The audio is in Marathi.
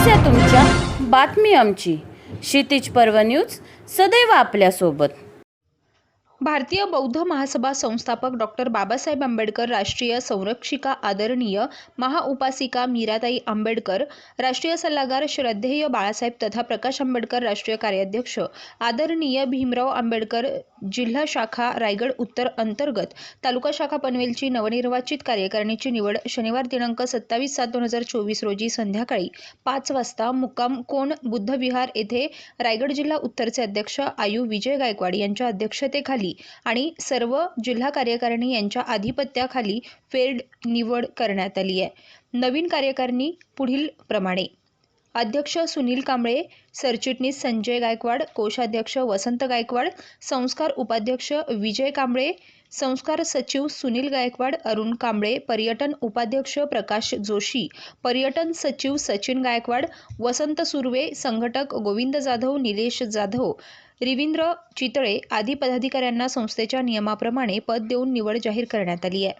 समस्या तुमच्या बातमी आमची. क्षितिज पर्व न्यूज सदैव आपल्यासोबत. भारतीय बौद्ध महासभा संस्थापक डॉक्टर बाबासाहेब आंबेडकर राष्ट्रीय संरक्षिका आदरणीय महाउपासिका मीराताई आंबेडकर राष्ट्रीय सल्लागार श्रद्धेय बाळासाहेब तथा प्रकाश आंबेडकर राष्ट्रीय कार्याध्यक्ष आदरणीय भीमराव आंबेडकर जिल्हा शाखा रायगड उत्तर अंतर्गत. तालुका शाखा पनवेलची नवनिर्वाचित कार्यकारिणीची निवड शनिवार दिनांक सत्तावीस सात दोन हजार चोवीस रोजी संध्याकाळी पाच वाजता मुक्काम कोण बुद्धविहार येथे रायगड जिल्हा उत्तरचे अध्यक्ष आयु विजय गायकवाड यांच्या अध्यक्षतेखाली आणि सर्व जिल्हा कार्यकारिणी यांच्या आधिपत्याखाली फेड निवड करण्यात आली आहे. नवीन कार्यकारिणी पुढील प्रमाणे. अध्यक्ष सुनील कांबळे सरचिटणीस संजय गायकवाड कोषाध्यक्ष वसंत गायकवाड संस्कार उपाध्यक्ष विजय कांबळे संस्कार सचिव सुनील गायकवाड अरुण कांबळे पर्यटन उपाध्यक्ष प्रकाश जोशी पर्यटन सचिव सचिन गायकवाड वसंत सुर्वे संघटक गोविंद जाधव निलेश जाधव रवींद्र चितळे आदी पदाधिकाऱ्यांना संस्थेच्या नियमाप्रमाणे पद देऊन निवड जाहीर करण्यात आली आहे.